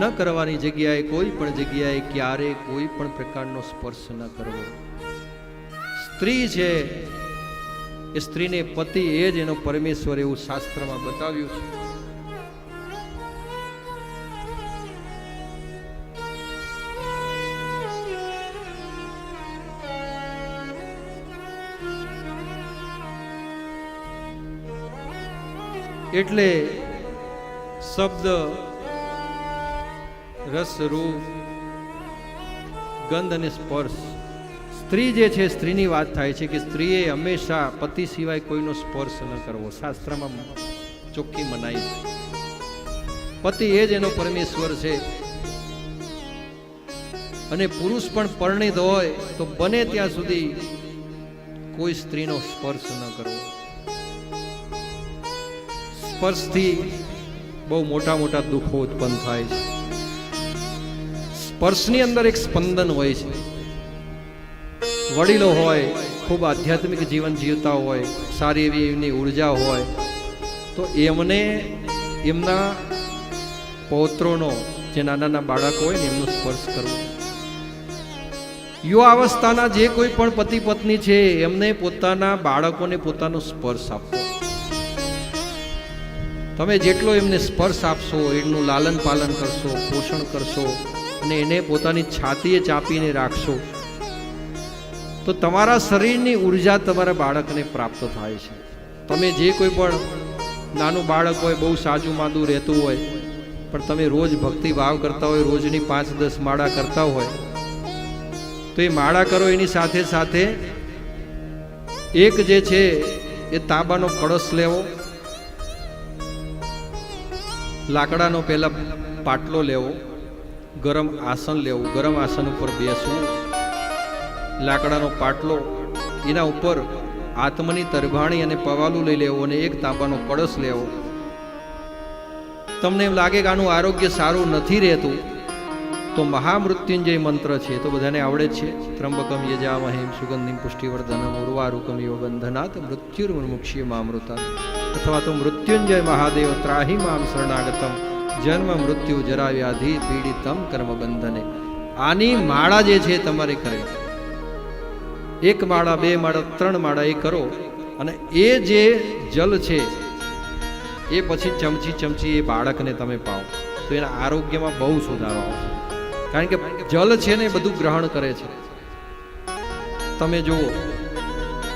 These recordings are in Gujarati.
ન કરવાની જગ્યાએ કોઈ પણ જગ્યાએ ક્યારે કોઈ પણ પ્રકારનો સ્પર્શ ન કરવો. સ્ત્રી છે, એ સ્ત્રીને પતિ એ જ એનો પરમેશ્વર એવું શાસ્ત્રમાં બતાવ્યું છે. એટલે શબ્દ રસ રૂપ, ગંધ અને સ્પર્શ. સ્ત્રી જે છે, સ્ત્રીની વાત થાય છે કે સ્ત્રીએ હંમેશા પતિ સિવાય કોઈનો સ્પર્શ ન કરવો. શાસ્ત્રમાં ચોખ્ખી મનાઈ છે. પતિ એ જ એનો પરમેશ્વર છે. અને પુરુષ પણ પરણિત હોય તો બને ત્યાં સુધી કોઈ સ્ત્રીનો સ્પર્શ ન કરવો. સ્પર્શથી બહુ મોટા મોટા દુઃખો ઉત્પન્ન થાય છે. સ્પર્શની અંદર એક સ્પંદન હોય છે. વડીલો હોય, ખૂબ આધ્યાત્મિક જીવન જીવતા હોય, સારી એવી એમની ઊર્જા હોય, તો એમને એમના પૌત્રોનો, જે નાના નાના બાળકો હોય ને, એમનો સ્પર્શ કરવો. યુવા અવસ્થાના જે કોઈ પણ પતિ પત્ની છે, એમને પોતાના બાળકોને પોતાનો સ્પર્શ આપવો. તમે જેટલો એમને સ્પર્શ આપશો એમનું લાલન પાલન કરશો, પોષણ કરશો અને એને પોતાની છાતીએ ચાપીને રાખશો, તો તમારા શરીરની ઊર્જા તમારા બાળકને પ્રાપ્ત થાય છે. તમે જે કોઈ પણ નાનું બાળક હોય, બહુ સાજું માંદું રહેતું હોય, પણ તમે રોજ ભક્તિ ભાવ કરતા હોય, રોજની પાંચ દસ માળા કરતા હોય, તો એ માળા કરો, એની સાથે સાથે એક જે છે, એ તાંબાનો કળશ લેવો, લાકડાનો પહેલા પાટલો લેવો ગરમ આસન લેવું, ગરમ આસન ઉપર બેસવું. લાકડાનો પાટલો, એના ઉપર આત્મની તરભાણી અને પવાલું લઈ લેવું અને એક તાંબાનો કળશ લેવો. તમને એમ લાગે કે આનું આરોગ્ય સારું નથી રહેતું, તો મહામૃત્યુંજય મંત્ર છે. તો બધાને આવડે છે. ત્રંબકમ યજામહેમ સુગંધિમ પુષ્ટિવર્ધનમ ઉર્વારુકમ યોગંધનાથ મૃત્યુર્મુક્ષી મામૃતા અથવા તો મૃત્યુંજય મહાદેવ ત્રાહી મામ શરણાગતમ. જન્મ મૃત્યુ જરા વ્યાધિ પીડિતમ કર્મ બંધને આની માળા જે છે તમારે કરવી. એક માળા, બે માળા, ત્રણ માળા એ કરો અને એ જે જલ છે એ પછી ચમચી ચમચી એ બાળકને તમે પાઓ. તો એના આરોગ્યમાં બહુ સુધારો આવશે. કારણ કે જલ છે ને બધું ગ્રહણ કરે છે. તમે જુઓ,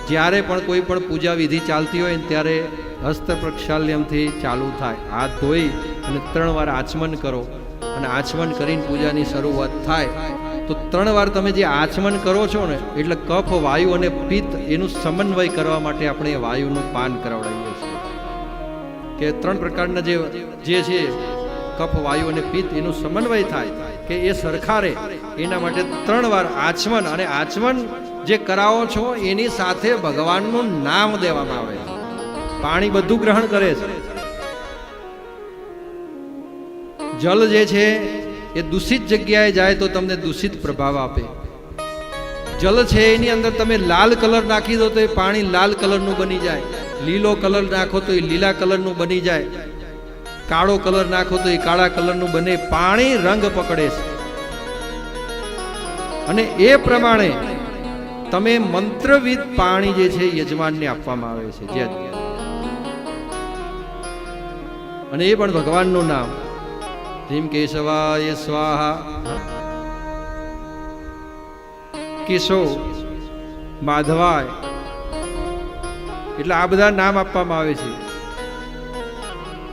જ્યારે પણ કોઈ પણ પૂજા વિધિ ચાલતી હોય ને ત્યારે હસ્ત પ્રક્ષાલ્યમથી ચાલુ થાય. હાથ ધોઈ અને ત્રણ વાર આચમન કરો. અને આચમન કરીને પૂજાની શરૂઆત થાય. તો ત્રણ વાર તમે જે આચમન કરો છો ને, એટલે કફ, વાયુ અને પિત્ત એનું સમન્વય કરવા માટે આપણે વાયુનું પાન કરાવડાવીએ છીએ. કે ત્રણ પ્રકારના જે જે છે, કફ, વાયુ અને પિત્ત એનું સમન્વય થાય કે એ સરખારે એના માટે ત્રણ વાર આચમન અને આચમન જે કરાવો છો, એની સાથે ભગવાનનું નામ દેવામાં આવે પાણી બધું ગ્રહણ કરે છે. જલ જે છે, એ દૂષિત જગ્યાએ જાય તો તમને દૂષિત પ્રભાવ આપે. જલ છે, એની અંદર તમે લાલ કલર નાખી દો તો એ પાણી લાલ કલરનું બની જાય. લીલો કલર નાખો તો એ લીલા કલરનું બની જાય. કાળો કલર નાખો તો એ કાળા કલરનું બને. પાણી રંગ પકડે છે. અને એ પ્રમાણે તમે મંત્રવિદ પાણી જે છે યજમાનને આપવામાં આવે છે. જે અને એ પણ ભગવાનનું નામ. ભીમ કેશવાય સ્વાહા કેશવ માધવાય એટલે આ બધા નામ આપવામાં આવે છે.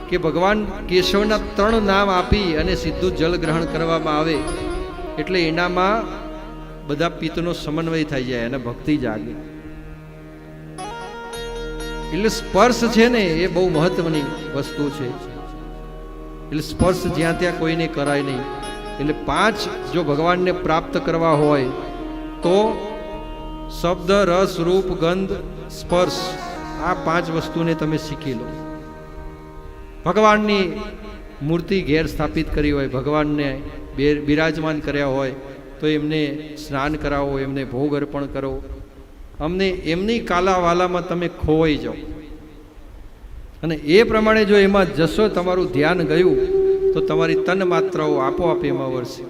કે ભગવાન કેશવના ત્રણ નામ આપી અને સીધું જલ ગ્રહણ કરવામાં આવે, એટલે એનામાં બધા પિત્તનો સમન્વય થઈ જાય અને ભક્તિ જાગે. એટલે સ્પર્શ છે ને એ બહુ મહત્વની વસ્તુ છે. એટલે સ્પર્શ જ્યાં ત્યાં કોઈને કરાય નહીં. એટલે પાંચ જો ભગવાનને પ્રાપ્ત કરવા હોય, તો શબ્દ, રસ, રૂપ, ગંધ, સ્પર્શ, આ પાંચ વસ્તુને તમે શીખી લો. ભગવાનની મૂર્તિ ઘેર સ્થાપિત કરી હોય, ભગવાનને બિરાજમાન કર્યા હોય, તો એમને સ્નાન કરાવો, એમને ભોગ અર્પણ કરો. અમને એમની કાલાવાલામાં તમે ખોવાઈ જાઓ. અને એ પ્રમાણે જો એમાં જશો, તમારું ધ્યાન ગયું, તો તમારી તન માત્રાઓ આપોઆપ એમાં વરસે